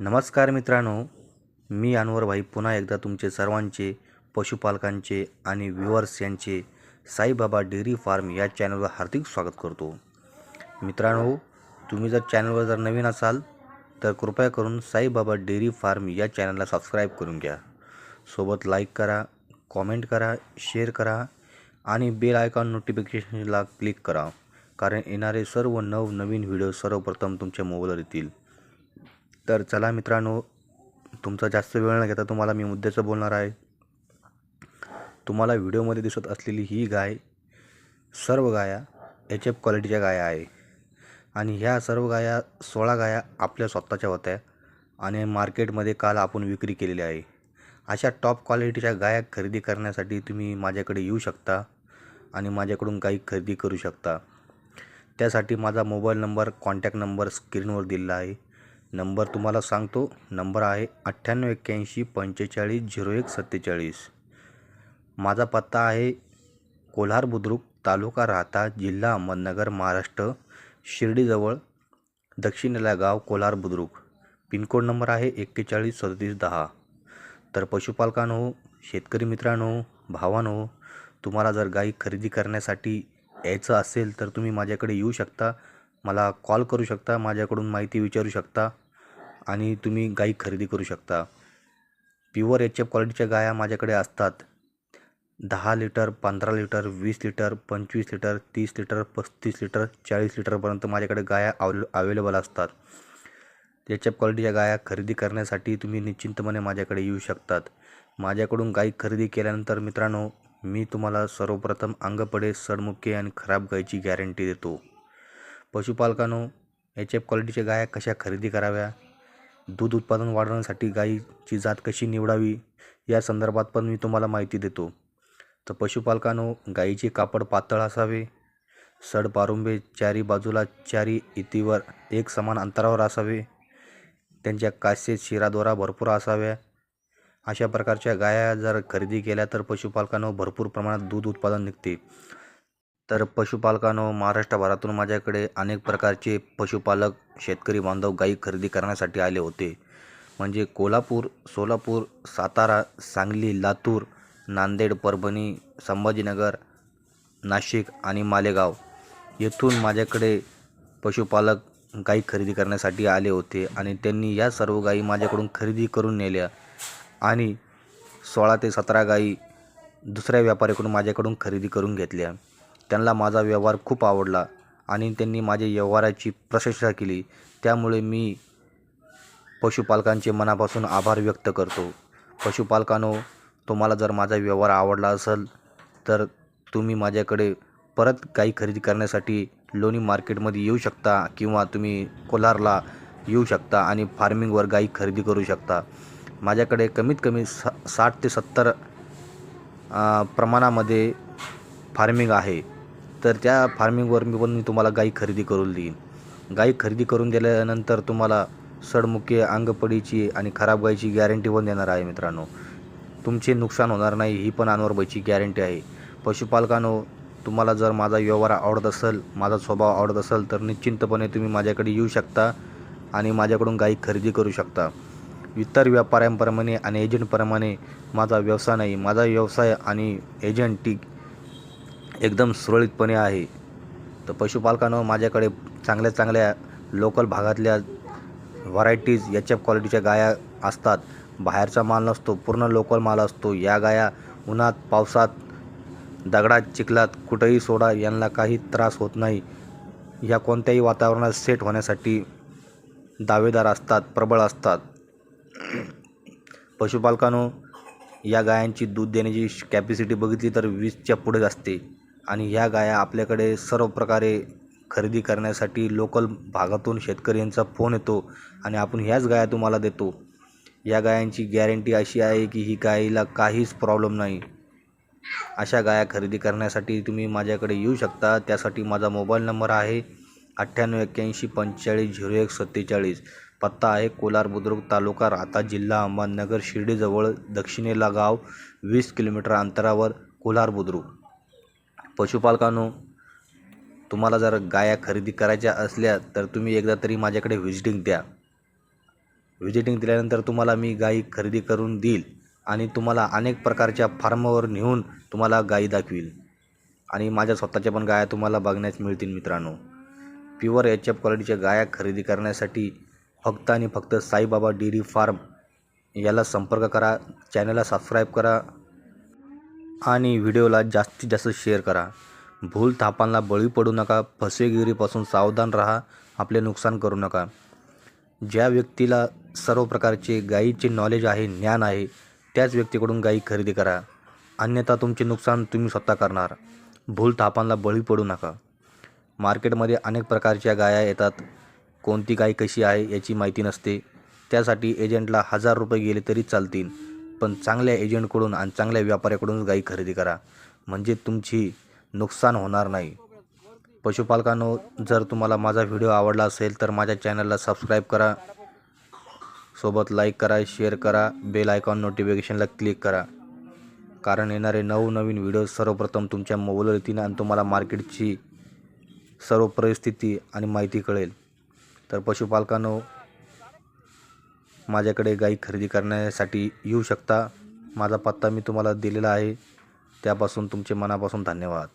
नमस्कार मित्रांनो मी अनवरभाई पुन्हा एकदा तुमचे सर्वांचे पशुपालकांचे आणि व्ह्युअर्स यांचे साईबाबा डेअरी फार्म या चॅनलवर हार्दिक स्वागत करतो. मित्रांनो तुम्ही जर चॅनलवर जर नवीन असाल तर कृपया करून साईबाबा डेअरी फार्म या चॅनलला सबस्क्राईब करून घ्या. सोबत लाईक करा कॉमेंट करा शेअर करा आणि बेल आयकॉन नोटिफिकेशनला क्लिक करा कारण येणारे सर्व नवनवीन व्हिडिओ सर्वप्रथम तुमच्या मोबाईलवर येतील. तर चला मित्रांनो तुमचा जास्त वेळ न घेता तुम्हाला मी मुद्द्याचं बोलणार आहे. तुम्हाला व्हिडिओमध्ये दिसत असलेली ही गाय सर्व गाया एच एफ क्वालिटीच्या गाया आहे. आणि ह्या सर्व गाया सोळा गाया आपल्या स्वतःच्या होत्या आणि मार्केटमध्ये काल आपण विक्री केलेली आहे. अशा टॉप क्वालिटीच्या गाया खरेदी करण्यासाठी तुम्ही माझ्याकडे येऊ शकता आणि माझ्याकडून गाई खरेदी करू शकता. त्यासाठी माझा मोबाईल नंबर कॉन्टॅक्ट नंबर स्क्रीनवर दिलेला आहे. नंबर तुम्हाला सांगतो. नंबर आहे अठ्ठ्याण्णव एक्क्याऐंशी पंचेचाळीस झिरो एक सत्तेचाळीस. माझा पत्ता आहे कोल्हार बुद्रुक तालुका राहता जिल्हा अहमदनगर महाराष्ट्र शिर्डीजवळ दक्षिणेला गाव कोल्हार बुद्रुक. पिनकोड नंबर आहे एक्केचाळीस सदतीस दहा. तर पशुपालकांनो शेतकरी मित्रांनो भावांनो तुम्हाला जर गाई खरेदी करण्यासाठी यायचं असेल तर तुम्ही माझ्याकडे येऊ शकता. मला कॉल करू शकता माझ्याकडून माहिती विचारू शकता. आणि तुम्ही गाई खरेदी करू शकता. प्युअर एच एफ क्वालिटीच्या गाया माझ्याकडे असतात. दहा लिटर पंधरा लिटर वीस लिटर पंचवीस लिटर तीस लिटर पस्तीस लिटर चाळीस लिटरपर्यंत माझ्याकडे गाया अवेल अवेलेबल असतात. एच एफ क्वालिटीच्या गाया खरेदी करण्यासाठी तुम्ही निश्चिंतपणे माझ्याकडे येऊ शकतात. माझ्याकडून गाई खरेदी केल्यानंतर मित्रांनो मी तुम्हाला सर्वप्रथम अंगपडे सडमुके आणि खराब गायीची गॅरंटी देतो. पशुपालकांनो एच एफ क्वालिटीच्या गाया कशा खरेदी कराव्या? दूध उत्पादन वाढवण्यासाठी गाईची जात कशी निवडावी या संदर्भात पण मी तुम्हाला माहिती देतो. तर पशुपालकांनो गाईचे कापड पातळ असावे सड पारुंबे चारी बाजूला चारी इतीवर एक समान अंतरावर असावे त्यांच्या कासेत शिराद्वारा भरपूर असाव्या. अशा प्रकारच्या गाया जर खरेदी केल्या तर पशुपालकांनो भरपूर प्रमाणात दूध उत्पादन निघते. तर पशुपालकांनो महाराष्ट्रभरातून माझ्याकडे अनेक प्रकारचे पशुपालक शेतकरी बांधव गाई खरेदी करण्यासाठी आले होते. म्हणजे कोल्हापूर सोलापूर सातारा सांगली लातूर नांदेड परभणी संभाजीनगर नाशिक आणि मालेगाव येथून माझ्याकडे पशुपालक गाई खरेदी करण्यासाठी आले होते आणि त्यांनी या सर्व गाई माझ्याकडून खरेदी करून नेल्या आणि सोळा ते सतरा गाई दुसऱ्या व्यापाऱ्याकडून माझ्याकडून खरेदी करून घेतल्या. त्यांना माझा व्यवहार खूप आवडला आणि त्यांनी माझ्या व्यवहाराची प्रशंसा केली. त्यामुळे मी पशुपालकांचे मनापासून आभार व्यक्त करतो. पशुपालकांनो तुम्हाला जर माझा व्यवहार आवडला असेल तर तुम्ही माझ्याकडे परत गाई खरेदी करण्यासाठी लोणी मार्केटमध्ये येऊ शकता किंवा तुम्ही कोलारला येऊ शकता आणि फार्मिंगवर गाई खरेदी करू शकता. माझ्याकडे कमीत कमी सा साठ ते सत्तर प्रमाणामध्ये फार्मिंग आहे. तर त्या फार्मिंगवर मी पण मी तुम्हाला गाई खरेदी करून देईन. गाई खरेदी करून दिल्यानंतर तुम्हाला सडमुके अंगपडीची आणि खराब गायची गॅरंटी पण देणार आहे मित्रांनो. तुमचे नुकसान होणार नाही ही पण अनवरबाईची गॅरंटी आहे. पशुपालकांनो तुम्हाला जर माझा व्यवहार आवडत असेल माझा स्वभाव आवडत असेल तर निश्चिंतपणे तुम्ही माझ्याकडे येऊ शकता आणि माझ्याकडून गाई खरेदी करू शकता. इतर व्यापाऱ्यांप्रमाणे आणि एजंटप्रमाणे माझा व्यवसाय नाही माझा व्यवसाय आणि एजंटी एकदम सुरळीतपणे आहे. तर पशुपालकानं माझ्याकडे चांगल्या चांगल्या लोकल भागातल्या व्हरायटीज याच्या क्वालिटीच्या गाया असतात. बाहेरचा माल नसतो पूर्ण लोकल माल असतो. या गाया उन्हात पावसात दगडात चिखलात कुठंही सोडा यांना काही त्रास होत नाही. या कोणत्याही वातावरणात सेट होण्यासाठी दावेदार असतात प्रबळ असतात. पशुपालकांनो या गायांची दूध देण्याची कॅपॅसिटी बघितली तर वीसच्या पुढेच असते. आणि ह्या गाया आपल्याकडे सर्व प्रकारे खरेदी करण्यासाठी लोकल भागातून शेतकऱ्यांचा फोन येतो आणि आपण ह्याच गाया तुम्हाला देतो. या गायांची गॅरंटी अशी आहे की ही गायीला काहीच प्रॉब्लेम नाही. अशा गाया खरेदी करण्यासाठी तुम्ही माझ्याकडे येऊ शकता. त्यासाठी माझा मोबाईल नंबर आहे अठ्ठ्याण्णव एक्क्याऐंशी पंचेचाळीस झिरो एक सत्तेचाळीस. पत्ता आहे कोलार बुद्रुक तालुका राहता जिल्हा अहमदनगर शिर्डीजवळ दक्षिणेला गाव वीस किलोमीटर अंतरावर कोलार बुद्रुक. पशुपालकांनो तुम्हाला जर गाया खरेदी करायच्या असल्या तर तुम्ही एकदा तरी माझ्याकडे व्हिजिटिंग द्या. व्हिजिटिंग दिल्यानंतर तुम्हाला मी गाई खरेदी करून देईल आणि तुम्हाला अनेक प्रकारच्या फार्मवर नेऊन तुम्हाला गाई दाखवील. आणि माझ्या स्वतःच्या पण गाया तुम्हाला बघण्यास मिळतील मित्रांनो. प्युअर एच एफ क्वालिटीच्या गाया खरेदी करण्यासाठी फक्त आणि फक्त साईबाबा डेअरी फार्म याला संपर्क करा चॅनलला सबस्क्राईब करा आणि व्हिडिओला जास्तीत जास्त शेअर करा. भूल थापांना बळी पडू नका फसवेगिरीपासून सावधान राहा आपले नुकसान करू नका. ज्या व्यक्तीला सर्व प्रकारचे गायीचे नॉलेज आहे ज्ञान आहे त्याच व्यक्तीकडून गायी खरेदी करा. अन्यथा तुमचे नुकसान तुम्ही स्वतः करणार. भूल थापांना बळी पडू नका. मार्केटमध्ये अनेक प्रकारच्या गाया येतात. कोणती गाय कशी आहे याची माहिती नसते. त्यासाठी एजंटला हजार रुपये गेले तरी चालतील. पण चांगल्या एजंटकडून आणि चांगल्या व्यापाऱ्याकडूनच गाई खरेदी करा. म्हणजे तुमची नुकसान होणार नाही. पशुपालकांनो जर तुम्हाला माझा व्हिडिओ आवडला असेल तर माझ्या चॅनलला सबस्क्राईब करा. सोबत लाईक करा शेअर करा बेल आयकॉन नोटिफिकेशनला क्लिक करा. कारण येणारे नवनवीन व्हिडिओ सर्वप्रथम तुमच्या मोबाईलवर येतील आणि तुम्हाला मार्केटची सर्व परिस्थिती आणि माहिती कळेल. तर पशुपालकांनो माझ्याकडे गाई खरेदी करण्यासाठी येऊ शकता. माझा पत्ता मी तुम्हाला दिलेला आहे. त्यापासून तुमचे मनापासून धन्यवाद.